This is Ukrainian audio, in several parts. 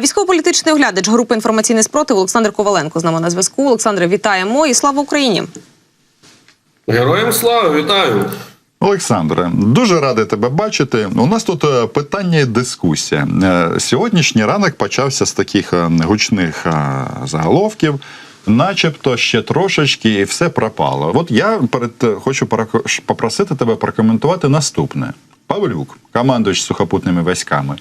Військово-політичний оглядач групи інформаційний спротив Олександр Коваленко з нами на зв'язку. Олександре, вітаємо і слава Україні. Героям слава, вітаю. Олександре, дуже радий тебе бачити. У нас тут е, питання і дискусія. Е, Сьогоднішній ранок почався з таких е, гучних заголовків. Начебто ще трошечки і все пропало. От я перед хочу попросити тебе прокоментувати наступне. Павлюк, командуючий сухопутними військами.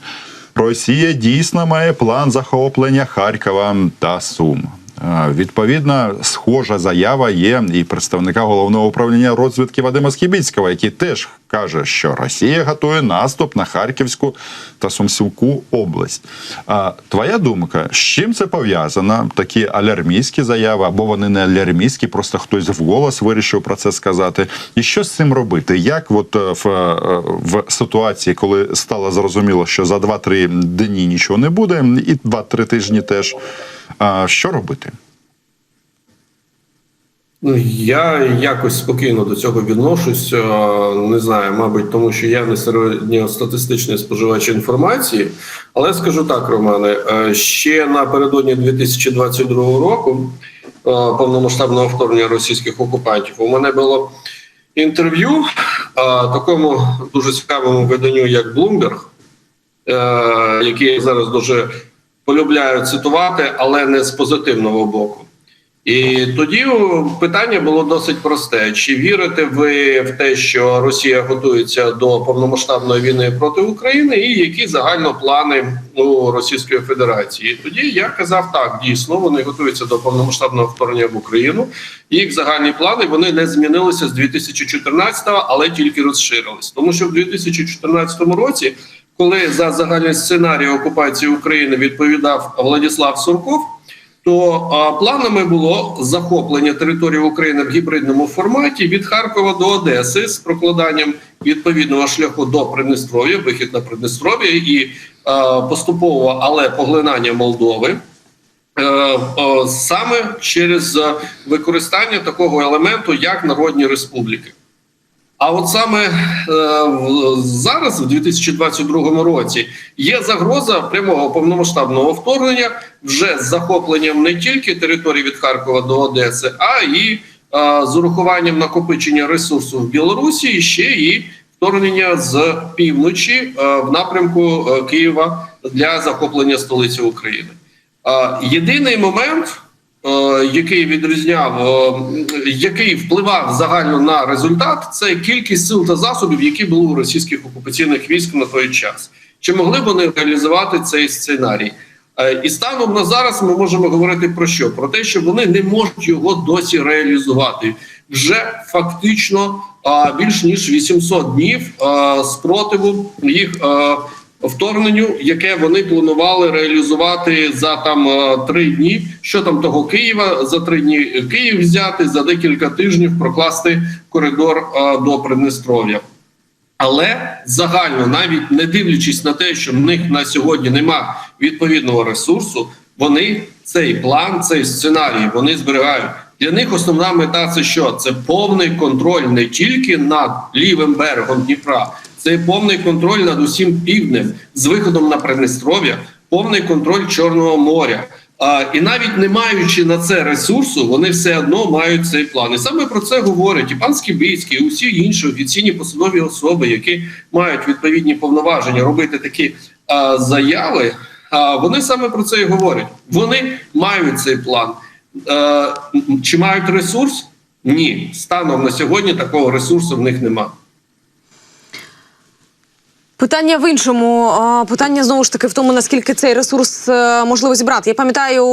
Росія дійсно має план захоплення Харкова та Сум. Е, Відповідно, схожа заява є і представника головного управління розвідки Вадима Скібіцького, який теж каже, що Росія готує наступ на Харківську та Сумську область. А твоя думка, з чим це пов'язано? Такі алярмійські заяви, або вони не алярмійські, просто хтось вголос вирішив про це сказати. І що з цим робити? Як от е, в, е, в ситуації, коли стало зрозуміло, що за 2-3 дні нічого не буде, і 2-3 тижні теж. А що робити? Ну, я якось спокійно до цього відношусь. е, Не знаю, мабуть, тому що я не середньостатистичний споживач інформації. Але скажу так, Романе, е, ще напередодні 2022 року, е, повномасштабного вторгнення російських окупантів, у мене було інтерв'ю такому дуже цікавому виданню, як Bloomberg, який зараз дуже полюбляю цитувати, але не з позитивного боку. І тоді питання було досить просте: чи вірите ви в те, що Росія готується до повномасштабної війни проти України, і які загально плани у Російської Федерації? І тоді я казав так: дійсно вони готуються до повномасштабного вторгнення в Україну. Їх загальні плани вони не змінилися з 2014-го, але тільки розширились, тому що в 2014 році, коли за загальний сценарій окупації України відповідав Владислав Сурков то а, планами було захоплення території України в гібридному форматі від Харкова до Одеси з прокладанням відповідного шляху до Придністров'я, вихід на Придністров'я і а, поступово, але поглинання Молдови. Е, Саме через використання такого елементу, як народні республіки. А от саме е, зараз, в 2022 році, є загроза прямого повномасштабного вторгнення вже з захопленням не тільки території від Харкова до Одеси, а і е, з урахуванням накопичення ресурсу в Білорусі, і ще і вторгнення з півночі е, в напрямку Києва для захоплення столиці України. Єдиний момент, який відрізняв, е, який впливав загально на результат, це кількість сил та засобів, які були у російських окупаційних військ на той час. Чи могли вони реалізувати цей сценарій? Е, І станом на зараз ми можемо говорити про що? Про те, що вони не можуть його досі реалізувати. Вже фактично більш ніж 800 днів спротиву їх вторгненню, яке вони планували реалізувати за там е, три дні. Що там того Києва за три дні Київ взяти за декілька тижнів прокласти коридор е, до Придністров'я. Але загально, навіть не дивлячись на те, що в них на сьогодні нема відповідного ресурсу, вони цей план, цей сценарій вони зберігають. Для них основна мета це що? Це повний контроль не тільки над лівим берегом Дніпра, це повний контроль над усім півднем з виходом на Придністров'я, повний контроль Чорного моря. А, і навіть не маючи на це ресурсу, вони все одно мають цей план. І саме про це говорять і пан Скібицький, і усі інші офіційні посадові особи, які мають відповідні повноваження робити такі а, заяви. А, вони саме про це і говорять. Вони мають цей план. М, чи мають ресурс? Ні. Станом на сьогодні такого ресурсу в них немає. Питання в іншому. Питання знову ж таки в тому, наскільки цей ресурс е, можливо зібрати. Я пам'ятаю,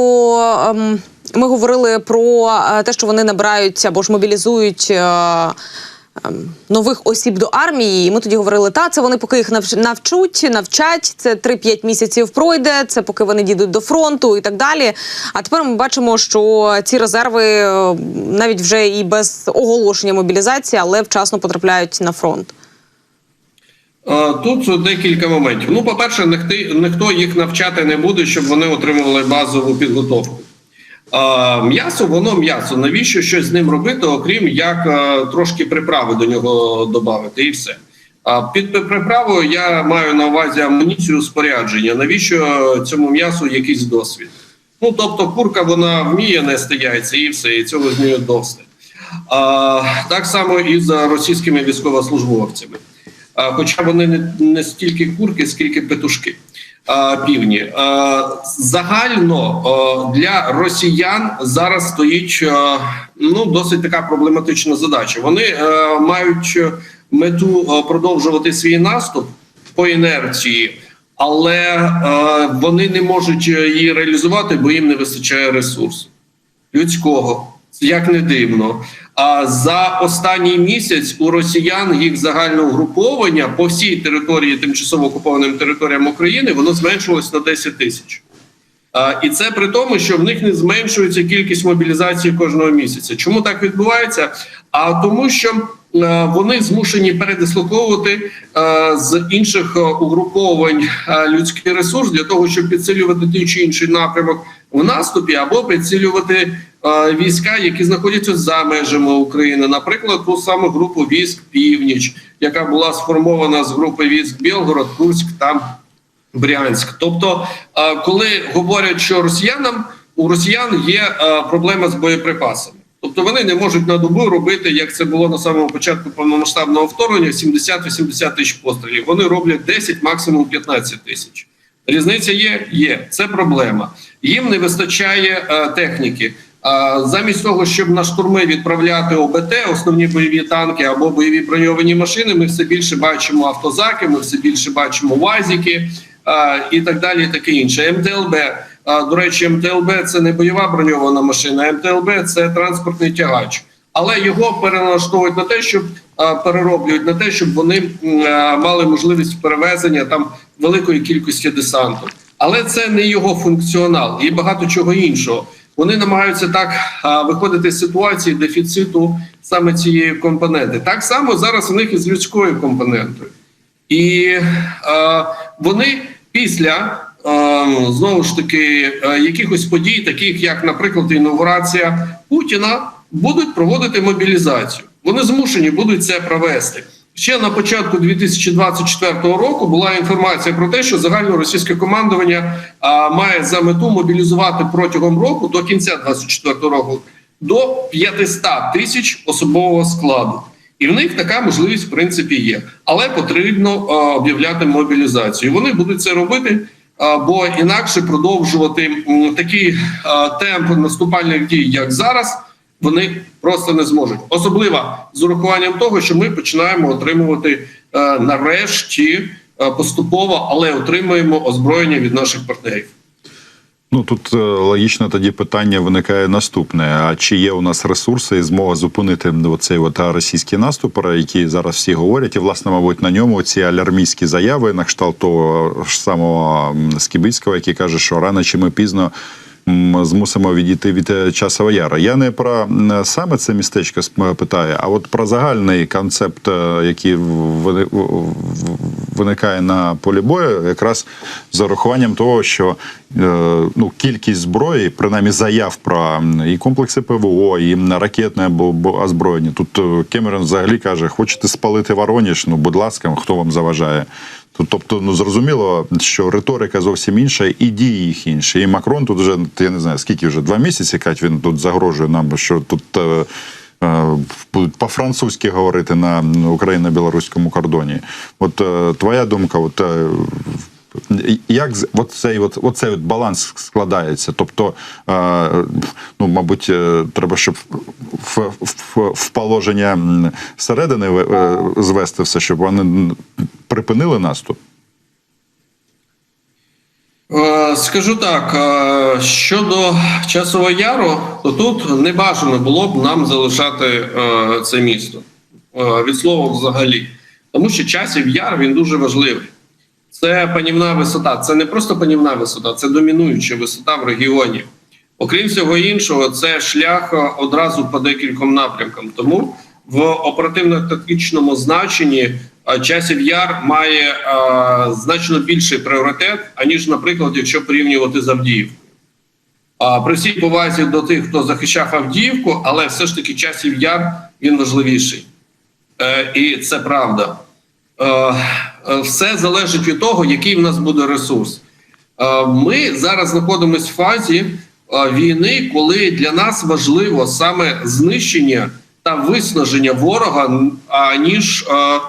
ем, ми говорили про е, те, що вони набирають або ж мобілізують. е, ем, Нових осіб до армії, і ми тоді говорили, та це вони поки їх навч- навчуть, навчать. Це 3-5 місяців пройде. Це поки вони дійдуть до фронту і так далі. А тепер ми бачимо, що ці резерви е, навіть вже і без оголошення мобілізації, але вчасно потрапляють на фронт. Тут декілька моментів. Ну, по-перше, ніхто, їх навчати не буде, щоб вони отримували базову підготовку. М'ясо, воно м'ясо. Навіщо щось з ним робити, окрім як е, трошки приправи до нього додати, і все. А під приправою я маю на увазі амуніцію спорядження. Навіщо цьому м'ясу якийсь досвід? Ну тобто, курка вона вміє нести яйця і все, і цього з нею досить. Так само і з російськими військовослужбовцями. Хоча вони не, не стільки курки, скільки петушки півні. Загально для росіян зараз стоїть ну досить така проблематична задача. Вони а, мають мету продовжувати свій наступ по інерції, але е, вони не можуть її реалізувати, бо їм не вистачає ресурсу людського. Як не дивно. А за останній місяць у росіян їх загальне угруповання по всій території тимчасово окупованим територіям України воно зменшилось на 10 тисяч. І це при тому, що в них не зменшується кількість мобілізації кожного місяця. Чому так відбувається? А тому, що е, вони змушені передислоковувати е, з інших е, угруповань людський ресурс для того, щоб підсилювати той чи інший напрямок в наступі, або підсилювати е, війська, які знаходяться за межами України, наприклад, ту саму групу військ Північ, яка була сформована з групи військ Білгород, Курськ та Брянськ. Тобто, е, коли говорять, що росіянам у росіян є е, проблема з боєприпасами. Тобто вони не можуть на добу робити, як це було на самому початку повномасштабного вторгнення, 70-80 тисяч пострілів. Вони роблять 10, максимум 15 тисяч. Різниця є? Є. Це проблема. Їм не вистачає е, техніки. Замість того, щоб на штурми відправляти ОБТ, основні бойові танки або бойові броньовані машини, ми все більше бачимо автозаки, ми все більше бачимо УАЗіки а, і так далі, і таке інше. МТЛБ. А, до речі, МТЛБ це не бойова броньована машина, МТЛБ це транспортний тягач. Але його переналаштовують на те, щоб перероблюють на те, щоб вони мали можливість перевезення там великої кількості десанту. Але це не його функціонал і багато чого іншого. Вони намагаються так виходити з ситуації дефіциту саме цієї компоненти. Так само зараз у них і з людською компонентою. І е, вони після е, знову ж таки е, якихось подій, таких як, наприклад, інаугурація Путіна, будуть проводити мобілізацію. Вони змушені будуть це провести. Ще на початку 2024 року була інформація про те, що загальне російське командування а, має за мету мобілізувати протягом року до кінця 2024 року до 500 тисяч особового складу. І в них така можливість в принципі є, але потрібно е, об'являти мобілізацію. Вони будуть це робити, е, бо інакше продовжувати м, такий е, темп наступальних дій, як зараз, вони просто не зможуть. Особливо з урахуванням того, що ми починаємо отримувати е, нарешті е, поступово, але отримуємо озброєння від наших партнерів. Ну тут е, логічно тоді питання виникає наступне: а чи є у нас ресурси і змога зупинити оцей от російський наступ, про який зараз всі говорять, і власне, мабуть, на ньому ці алярмійські заяви на кшталт того ж самого Скібицького, який каже, що рано чи ми пізно. Змусимо відійти від е, часового яра. Я не про саме це містечко питаю, а от про загальний концепт, е, який виникає на полі бою, якраз з урахуванням того, що е, ну, кількість зброї, принаймні заяв про і комплекси ПВО, і ракетне бо- бо- озброєння. Тут е, Кемерон взагалі каже: хочете спалити Вороніж? Ну, будь ласка, хто вам заважає? Тут, Тобто, ну зрозуміло, що риторика зовсім інша, і дії їх інші. І Макрон тут вже я не знаю скільки вже два місяці, Кать, він тут загрожує нам, що тут. е, е, Будуть по-французьки говорити на україно-білоруському кордоні. От е, твоя думка, от е, як от цей, от, от баланс складається? Тобто, е, ну, мабуть, е, треба, щоб в, в, в положення середини е, звести все, щоб вони припинили наступ. Е, Скажу так, е, щодо часового яру, то тут не бажано було б нам залишати е, це місто від слова взагалі, тому що часів яр він дуже важливий. Це панівна висота. Це не просто панівна висота, це домінуюча висота в регіоні. Окрім всього іншого, це шлях одразу по декільком напрямкам. Тому в оперативно-тактичному значенні е, часів яр має е, значно більший пріоритет, аніж, наприклад, якщо порівнювати з Авдіївкою. При всій повазі до тих, хто захищав Авдіївку, але все ж таки часів яр він важливіший. Е, і це правда. все залежить від того, який в нас буде ресурс. Ми зараз знаходимося в фазі війни, коли для нас важливо саме знищення та виснаження ворога, аніж е,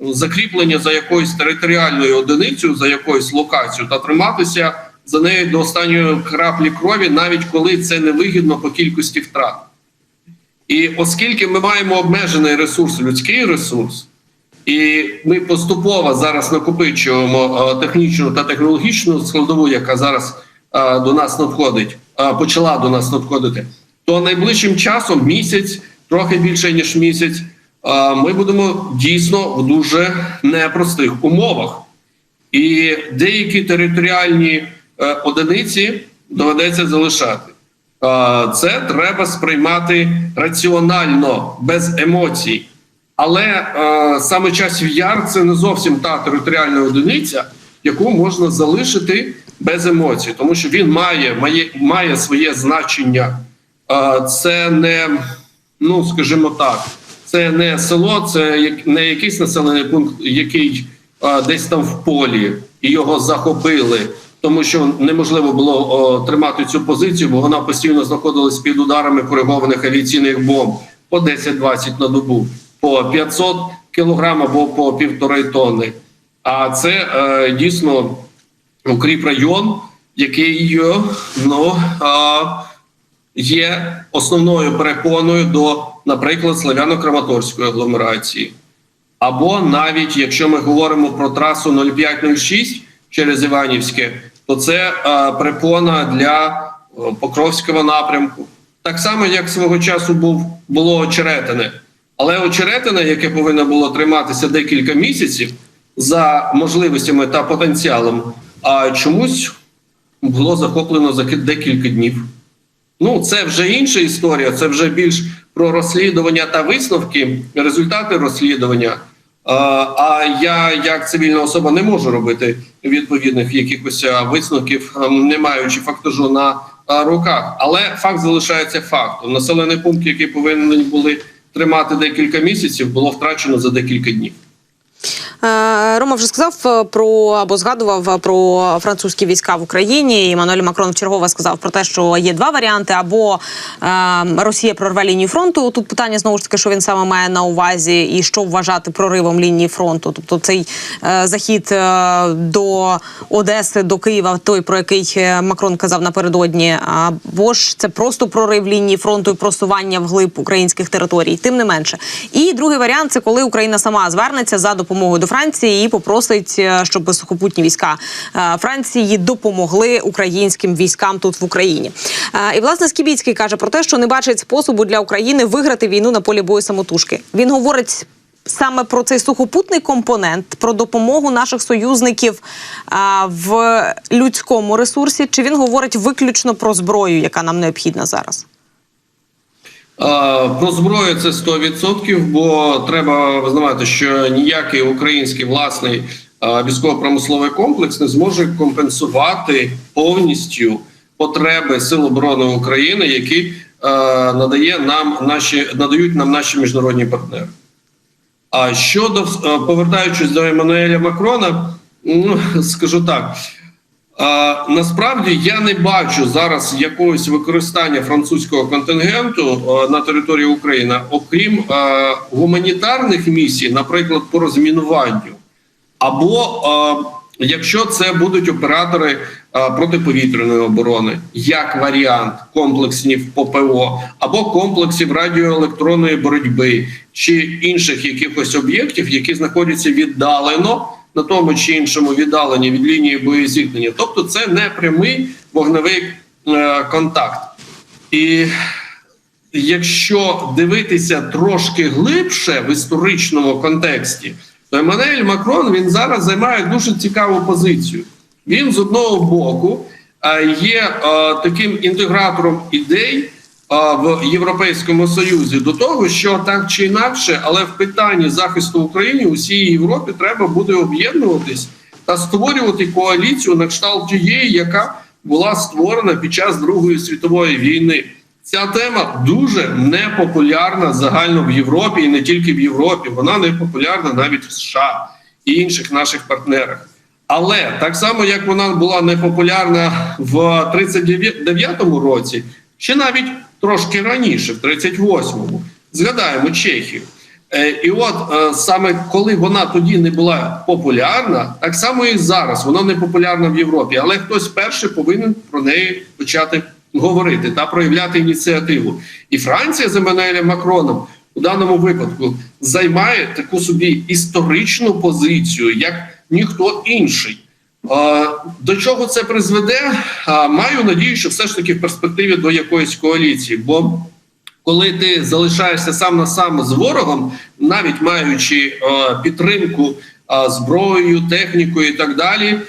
закріплення за якоюсь територіальною одиницею, за якоюсь локацією, та триматися за нею до останньої краплі крові, навіть коли це невигідно по кількості втрат. І оскільки ми маємо обмежений ресурс, людський ресурс, і ми поступово зараз накопичуємо е, технічну та технологічну складову, яка зараз е, до нас надходить, почала до нас надходити, то найближчим часом місяць, трохи більше ніж місяць, ми будемо дійсно в дуже непростих умовах. І деякі територіальні е, одиниці доведеться залишати. Це треба сприймати раціонально, без емоцій. Але е, саме часів яр це не зовсім та територіальна одиниця, яку можна залишити без емоцій, тому що він має, має, має своє значення. Це не, ну скажімо так, це не село, це не якийсь населений пункт, який е, десь там в полі і його захопили, тому що неможливо було о, тримати цю позицію, бо вона постійно знаходилась під ударами коригованих авіаційних бомб по 10-20 на добу, по 500 кілограм або по півтори тонни. А це е, дійсно укріп район, який е, ну, а, є основною перепоною до, наприклад, Славяно-Краматорської агломерації. Або навіть якщо ми говоримо про трасу 0506 через Іванівське, то це е, препона для е, Покровського напрямку. Так само, як свого часу був було очеретине. Але очеретине, яке повинно було триматися декілька місяців за можливостями та потенціалом, а чомусь було захоплено за декілька днів. Ну, це вже інша історія, це вже більш про розслідування та висновки, результати розслідування. А, я, як цивільна особа, не можу робити відповідних якихось висновків, не маючи фактажу на руках. Але факт залишається фактом. Населений пункт, який повинні були тримати декілька місяців, було втрачено за декілька днів. Е, Рома вже сказав е, про або згадував е, про французькі війська в Україні. І Мануель Макрон вчергово сказав про те, що є два варіанти: або Росія прорве лінію фронту. Тут питання знову ж таки, що він саме має на увазі, і що вважати проривом лінії фронту. Тобто цей захід до Одеси, до Києва, той про який Макрон казав напередодні, або ж це просто прорив лінії фронту і просування вглиб українських територій, тим не менше. І другий варіант це коли Україна сама звернеться за допомогою до Франції і попросить, е, щоб сухопутні війська е, Франції допомогли українським військам тут в Україні. Е, І власне Скібіцький каже про те, що не бачить способу для України виграти війну на полі бою самотужки. Він говорить. Саме про цей сухопутний компонент, про допомогу наших союзників а, в людському ресурсі, чи він говорить виключно про зброю, яка нам необхідна зараз? Про зброю це 100%, бо треба визнавати, що ніякий український власний військово-промисловий комплекс не зможе компенсувати повністю потреби Сил оборони України, які надає нам наші надають нам наші міжнародні партнери. А щодо повертаючись до Еммануеля Макрона, ну скажу так. Насправді я не бачу зараз якогось використання французького контингенту на території України, окрім гуманітарних місій, наприклад, по розмінуванню, або якщо це будуть оператори протиповітряної оборони, як варіант комплексів ППО, або комплексів радіоелектронної боротьби чи інших якихось об'єктів, які знаходяться віддалено на тому чи іншому віддаленні від лінії боєзіткнення. Тобто, це не прямий вогневий е, контакт. І якщо дивитися трошки глибше в історичному контексті, то Еммануель Макрон він зараз займає дуже цікаву позицію. Він з одного боку е, є е, таким інтегратором ідей в Європейському Союзі до того, що так чи інакше, але в питанні захисту України усій Європі треба буде об'єднуватись та створювати коаліцію на кшталт тієї, яка була створена під час Другої світової війни. Ця тема дуже непопулярна загально в Європі і не тільки в Європі. Вона не популярна навіть в США. і інших наших партнерах. Але так само, як вона була непопулярна в 39-му році, чи навіть трошки раніше, в 38-му, згадаємо Чехію. Е, І от е, саме коли вона тоді не була популярна, так само і зараз вона не популярна в Європі, але хтось перший повинен про неї почати говорити та проявляти ініціативу. І Франція з Еммануелем Макроном у даному випадку займає таку собі історичну позицію, як ніхто інший. До чого це призведе? Маю надію, що все ж таки в перспективі до якоїсь коаліції, бо коли ти залишаєшся сам на сам з ворогом, навіть маючи підтримку зброєю, технікою і так далі,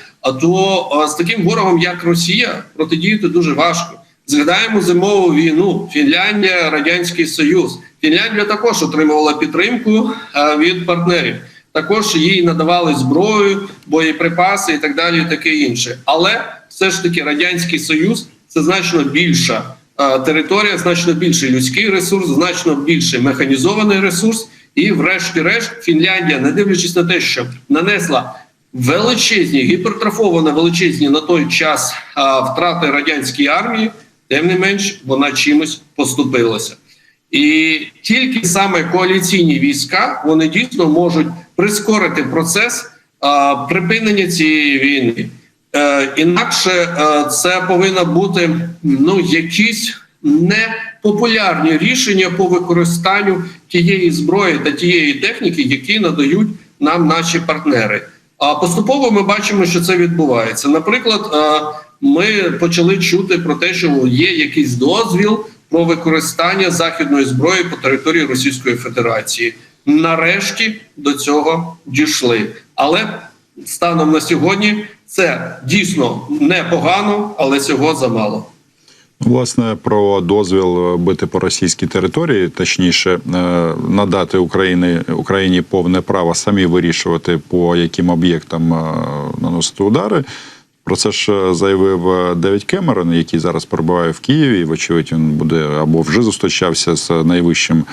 то з таким ворогом, як Росія, протидіяти дуже важко. Згадаємо зимову війну, Фінляндія, Радянський Союз. Фінляндія також отримувала підтримку від партнерів. Також їй надавали зброю, боєприпаси і так далі, і таке інше. Але все ж таки радянський союз це значно більша е, територія, значно більший людський ресурс, значно більший механізований ресурс. І, врешті-решт, Фінляндія, не дивлячись на те, що нанесла величезні, гіпертрофовано величезні на той час а, втрати радянської армії, тим не менш вона чимось поступилася. І тільки саме коаліційні війська вони дійсно можуть прискорити процес припинення цієї війни. Е, інакше е, це повинно бути ну якісь непопулярні рішення по використанню тієї зброї та тієї техніки, які надають нам наші партнери. А поступово ми бачимо, що це відбувається. Наприклад, е, ми почали чути про те, що є якийсь дозвіл про використання західної зброї по території Російської Федерації. Нарешті до цього дійшли, але станом на сьогодні це дійсно непогано, але цього замало. Власне, про дозвіл бити по російській території, точніше, е, надати Україні, Україні повне право самі вирішувати, по яким об'єктам е, наносити удари. Про це ж е, заявив е, Девід Кемерон, який зараз перебуває в Києві. Вочевидь, він буде або вже зустрічався з найвищим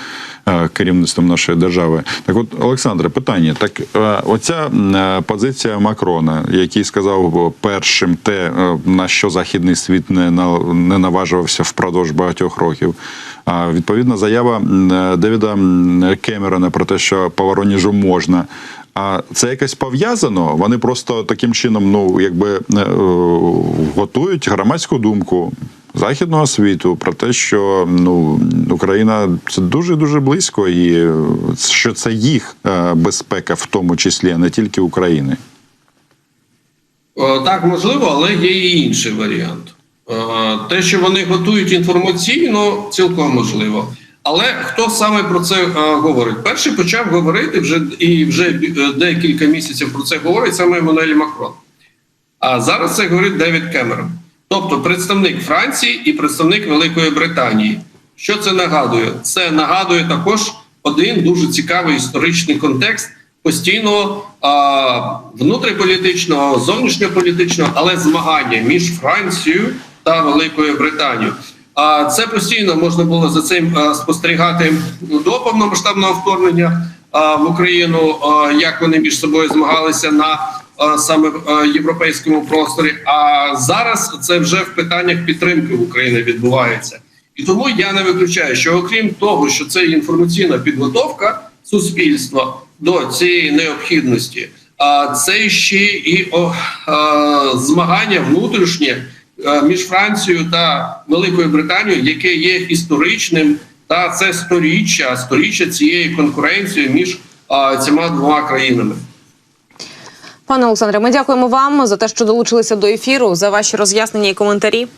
е, керівництвом нашої держави. Так, от, Олександре, питання: так, оця позиція Макрона, який сказав першим те, на що західний світ не не наважувався впродовж багатьох років. А відповідна заява Девіда Кемерона про те, що по Вороніжу можна. А це якось пов'язано? Вони просто таким чином, ну якби е, е, готують громадську думку західного світу про те, що ну Україна це дуже дуже близько, і е, що це їх безпека, в тому числі, а не тільки України. Так, можливо, але є і інший варіант. Те, що вони готують інформаційно, цілком можливо. Але хто саме про це е, говорить? Перший почав говорити вже і вже е, декілька місяців про це говорить саме Еммануель Макрон. А зараз це говорить Девід Кемерон, тобто представник Франції і представник Великої Британії. Що це нагадує? Це нагадує також один дуже цікавий історичний контекст постійного а, внутріполітичного, зовнішньополітичного, але змагання між Францією та Великою Британією. А це постійно можна було за цим спостерігати до повномасштабного вторгнення в Україну, як вони між собою змагалися на саме європейському просторі. А зараз це вже в питаннях підтримки України відбувається. І тому я не виключаю, що окрім того, що це інформаційна підготовка суспільства до цієї необхідності, а це ще і змагання внутрішнє е, між Францією та Великою Британією, яке є історичним, та це сторіччя, сторіччя цієї конкуренції між а, цими двома країнами. Пане Олександре, ми дякуємо вам за те, що долучилися до ефіру, за ваші роз'яснення і коментарі.